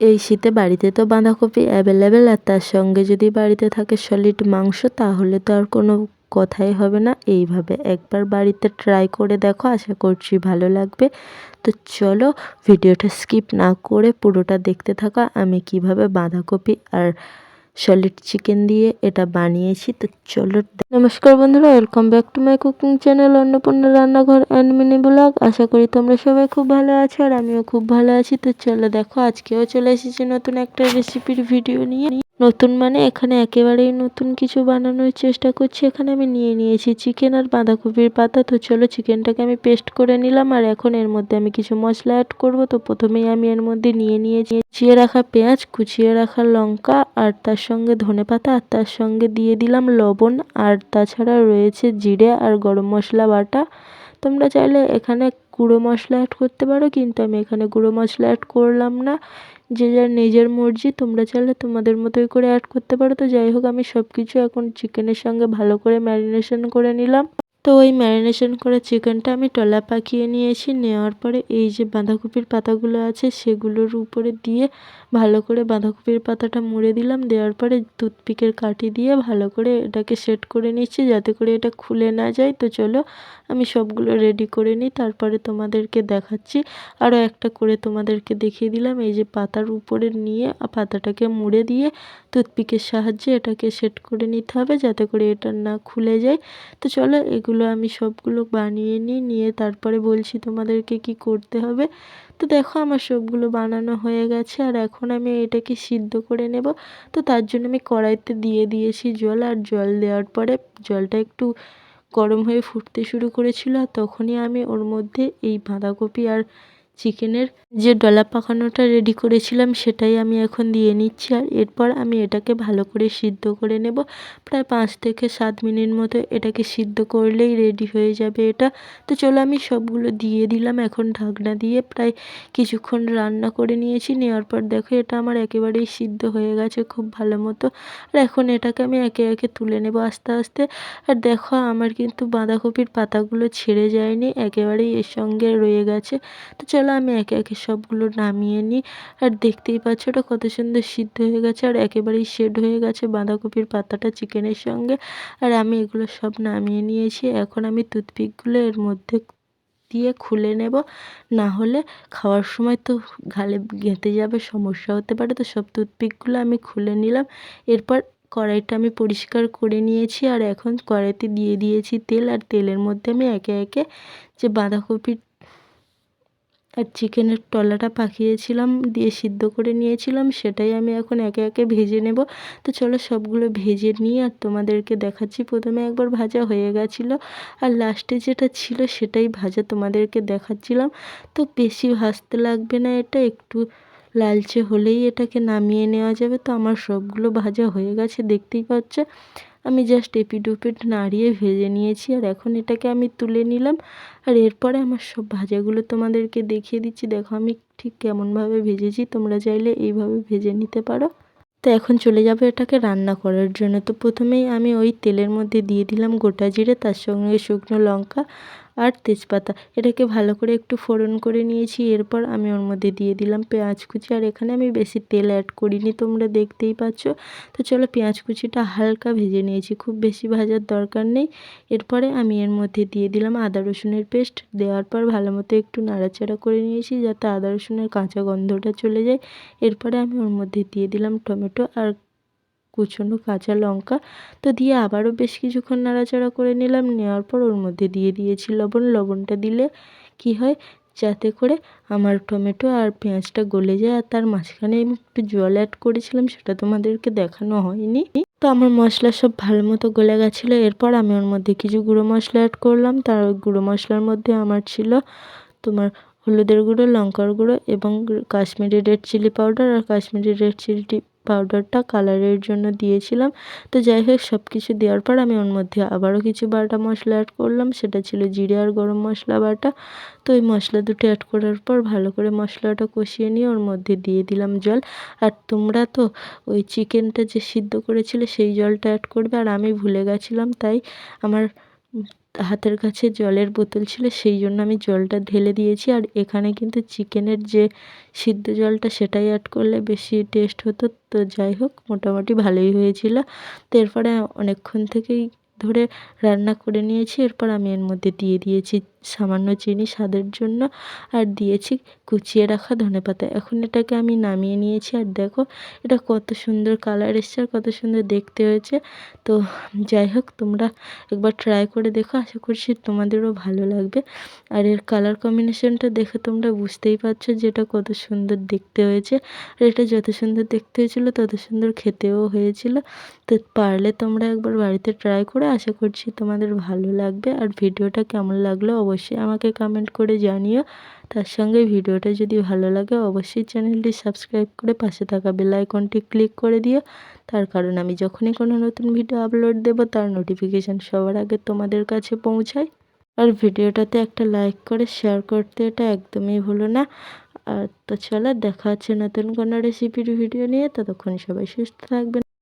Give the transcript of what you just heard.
এই শীতে বাড়িতে তো বাঁধাকপি অ্যাভেলেবেল আর তার সঙ্গে যদি বাড়িতে থাকে সলিড মাংস, তাহলে তো আর কোনো কথাই হবে না। এইভাবে একবার বাড়িতে ট্রাই করে দেখো, আশা করছি ভালো লাগবে। তো চলো ভিডিওটা স্কিপ না করে পুরোটা দেখতে থাকা, আমি কীভাবে বাঁধাকপি আর সলিড চিকেন দিয়ে এটা বানিয়েছি, তো চলো নমস্কার বন্ধুরা welcome back to my cooking channel Annapurna রান্নাঘর অ্যান্ড মিনি ব্লগ আশা করি তোমরা সবাই খুব ভালো আছো আর আমিও খুব ভালো আছি। তো চলো দেখো, আজকেও চলে এসেছি নতুন একটা রেসিপির ভিডিও নিয়ে। নতুন মানে এখানে একেবারেই নতুন কিছু বানানোর চেষ্টা করছি। এখানে আমি নিয়ে নিয়েছি চিকেন আর বাঁধাকপির পাতা। তো চলো চিকেনটাকে আমি পেস্ট করে নিলাম আর এখন এর মধ্যে আমি কিছু মশলা অ্যাড করব। তো প্রথমেই আমি এর মধ্যে নিয়ে নিয়েছি কুচিয়ে রাখা পেঁয়াজ, কুচিয়ে রাখা লঙ্কা আর তার সঙ্গে ধনে পাতা আর তার সঙ্গে দিয়ে দিলাম লবণ আর তাছাড়া রয়েছে জিরে আর গরম মশলা বাটা। তোমরা চাইলে এখানে গুঁড়ো মশলা অ্যাড করতে পারো, কিন্তু আমি এখানে গুঁড়ো মশলা অ্যাড করলাম না। যে যার নিজের মর্জি, তোমরা চাইলে তোমাদের মতোই করে অ্যাড করতে পারো। তো যাই হোক, আমি সব কিছু এখন চিকেনের সঙ্গে ভালো করে ম্যারিনেশন করে নিলাম। তো ওই ম্যারিনেশন করা চিকেনটা আমি টলা পাকিয়ে নিয়েছি। নেওয়ার পরে এই যে বাঁধাকপির পাতাগুলো আছে, সেগুলোর উপরে দিয়ে ভালো করে বাঁধাকপির পাতাটা মুড়ে দিলাম, দেওয়ার পরে টুথপিকের কাঠি দিয়ে ভালো করে এটাকে সেট করে নিচ্ছি যাতে করে এটা খুলে না যায়। তো চলো, আমি সবগুলো রেডি করে নিই, তারপরে তোমাদেরকে দেখাচ্ছি। আরও একটা করে তোমাদেরকে দেখিয়ে দিলাম, এই যে পাতার উপরে নিয়ে পাতাটাকে মুড়ে দিয়ে টুথপিকের সাহায্যে এটাকে সেট করে নিতে হবে যাতে করে এটা না খুলে যায়। তো চলো, এগুলো আমি সবগুলো বানিয়ে নিই, নিয়ে তারপরে বলছি তোমাদেরকে কি করতে হবে। তো দেখো, আমার সবগুলো বানানো হয়ে গেছে, আর এখন আমি এটাকে সিদ্ধ করে নেব। তো তার জন্য আমি কড়াইতে দিয়ে দিয়েছি জল আর জল দেওয়ার পরে জলটা একটু গরম হয়ে ফুটতে শুরু করেছিল। আর তখনই আমি ওর মধ্যে এই বাঁধাকপি আর চিকেনের যে ডলা পাকানোটা রেডি করেছিলাম, সেটাই আমি এখন দিয়ে নিচ্ছি। আর এরপর আমি এটাকে ভালো করে সিদ্ধ করে নেব। প্রায় পাঁচ থেকে সাত মিনিট মতো এটাকে সিদ্ধ করলেই রেডি হয়ে যাবে এটা। তো চলো আমি সবগুলো দিয়ে দিলাম। এখন ঢাকনা দিয়ে প্রায় কিছুক্ষণ রান্না করে নিয়েছি। নেওয়ার পর দেখো এটা আমার একেবারেই সিদ্ধ হয়ে গেছে খুব ভালো মতো। আর এখন এটাকে আমি একে একে তুলে নেব আস্তে আস্তে। আর দেখো আমার কিন্তু বাঁধাকপির পাতাগুলো ছেড়ে যায়নি, একেবারেই এর সঙ্গে রয়ে গেছে। তো চলো আমি একে একে সবগুলো নামিয়ে নিই। আর দেখতেই পাচ্ছ ওটা কত সুন্দর সিদ্ধ হয়ে গেছে আর একেবারেই শেড হয়ে গেছে বাঁধাকপির পাতাটা চিকেনের সঙ্গে। আর আমি এগুলো সব নামিয়ে নিয়েছি। এখন আমি টুথপিকগুলো এর মধ্যে দিয়ে খুলে নেব। না হলে খাওয়ার সময় তো গালে গেঁথে যাবে, সমস্যা হতে পারে। তো সব টুথপিকগুলো আমি খুলে নিলাম। এরপর কড়াইটা আমি পরিষ্কার করে নিয়েছি। আর এখন কড়াইতে দিয়ে দিয়েছি তেল। আর তেলের মধ্যে আমি একে একে যে বাঁধাকপির আর চিকেনের টলাটা পাকিয়েছিলাম, দিয়ে সিদ্ধ করে নিয়েছিলাম, সেটাই আমি এখন একে একে ভেজে নেব। তো চলো সবগুলো ভেজে নিয়ে আর তোমাদেরকে দেখাচ্ছি। প্রথমে একবার ভাজা হয়ে গেছিল, আর লাস্টে যেটা ছিল সেটাই ভাজা তোমাদেরকে দেখাচ্ছিলাম। তো বেশি ভাজতে লাগবে না এটা, একটু লালচে হলেই এটাকে নামিয়ে নেওয়া যাবে। তো আমার সবগুলো ভাজা হয়ে গেছে, দেখতেই পাচ্ছ? আমি জাস্ট এপিড ওপিড নাড়িয়ে ভেজে নিয়েছি আর এখন এটাকে আমি তুলে নিলাম। আর এরপরে আমার সব ভাজাগুলো তোমাদেরকে দেখিয়ে দিচ্ছি। দেখো আমি ঠিক কেমনভাবে ভেজেছি, তোমরা চাইলে এইভাবে ভেজে নিতে পারো। তো এখন চলে যাবে এটাকে রান্না করার জন্য। তো প্রথমেই আমি ওই তেলের মধ্যে দিয়ে দিলাম গোটা জিরে, তার সঙ্গে শুকনো লঙ্কা আর তেজপাতা। এটাকে ভালো করে একটু ফোড়ন করে নিয়েছি, এরপর আমি ওর মধ্যে দিয়ে দিলাম পেঁয়াজ কুচি। আর এখানে আমি বেশি তেল অ্যাড করিনি, তোমরা দেখতেই পাচ্ছ। তো চলো পেঁয়াজ কুচিটা হালকা ভেজে নিয়েছি, খুব বেশি ভাজার দরকার নেই। এরপরে আমি এর মধ্যে দিয়ে দিলাম আদা রসুনের পেস্ট। দেওয়ার পর ভালো মতো একটু নাড়াচাড়া করে নিয়েছি, যাতে আদা রসুনের কাঁচা গন্ধটা চলে যায়। এরপরে আমি ওর মধ্যে দিয়ে দিলাম টমেটো। আর কুচনো কাঁচা লঙ্কা তো দিয়ে আবারও বেশ কিছুক্ষণ নাড়াচাড়া করে নিলাম। নেওয়ার পর ওর মধ্যে দিয়ে দিয়েছি লবণ। লবণটা দিলে কি হয়? যাতে করে আমার টমেটো আর পেঁয়াজটা গলে যায় আর তার মাঝখানে আমি একটু জল অ্যাড করেছিলাম, সেটা তোমাদেরকে দেখানো হয়নি। তো আমার মশলা সব ভালো মতো গলে গেছিল। এরপর আমি ওর মধ্যে কিছু গুঁড়ো মশলা অ্যাড করলাম। তার গুঁড়ো মশলার মধ্যে আমার ছিল তোমার হলুদের গুঁড়ো, লঙ্কার গুঁড়ো এবং কাশ্মীরি রেড চিলি পাউডার আর কাশ্মীরি রেড চিলি পাউডারটা কালারের জন্য দিয়েছিলাম। তো যাই হোক সব কিছু দেওয়ার পর আমি ওর মধ্যে আবারও কিছু বাটা মশলা অ্যাড করলাম। সেটা ছিল জিরে আর গরম মশলা বাটা। তো ওই মশলা দুটো অ্যাড করার পর ভালো করে মশলাটা কষিয়ে নিয়ে ওর মধ্যে দিয়ে দিলাম জল। আর তোমরা তো ওই চিকেনটা যে সিদ্ধ করেছিলে, সেই জলটা অ্যাড করবে। আর আমি ভুলে গেছিলাম, তাই আমার হাতের কাছে জলের বোতল ছিল, সেই জন্য আমি জলটা ঢেলে দিয়েছি। আর এখানে কিন্তু চিকেনের যে সিদ্ধ জলটা সেটাই অ্যাড করলে বেশি টেস্ট হতো। তো যাই হোক, মোটামুটি ভালোই হয়েছিল। তো এরপরে অনেকক্ষণ থেকেই ধরে রান্না করে নিয়েছি। এরপর আমি এর মধ্যে দিয়ে দিয়েছি সামান্য চিনি স্বাদের জন্য আর দিয়েছি কুচিয়ে রাখা ধনেপাতা এখন এটাকে আমি নামিয়ে নিয়েছি আর দেখো এটা কত সুন্দর কালার এসছে আর কত সুন্দর দেখতে হয়েছে। তো যাই হোক, তোমরা একবার ট্রাই করে দেখো, আশা করছি তোমাদেরও ভালো লাগবে। আর এর কালার কম্বিনেশনটা দেখে তোমরা বুঝতেই পারছ যে এটা কত সুন্দর দেখতে হয়েছে। আর এটা যত সুন্দর দেখতে হয়েছিল, তত সুন্দর খেতেও হয়েছিল। তো পারলে তোমরা একবার বাড়িতে ট্রাই করে, আশা করছি তোমাদের ভালো লাগবে। আর ভিডিওটা কেমন লাগল অবশ্যই আমাকে কমেন্ট করে জানিও। তার সঙ্গে ভিডিওটা যদি ভালো লাগে, অবশ্যই চ্যানেলটি সাবস্ক্রাইব করে পাশে থাকা বেল আইকনটি ক্লিক করে দিও। তার কারণ আমি যখনই কোনো নতুন ভিডিও আপলোড দেব, তার নোটিফিকেশান সবার আগে তোমাদের কাছে পৌঁছায়। আর ভিডিওটাতে একটা লাইক করে শেয়ার করতে এটা একদমই ভুলো না। আর তো চলো, দেখা হচ্ছে নতুন কোনো রেসিপির ভিডিও নিয়ে। ততক্ষণ সবাই সুস্থ থাকবেন।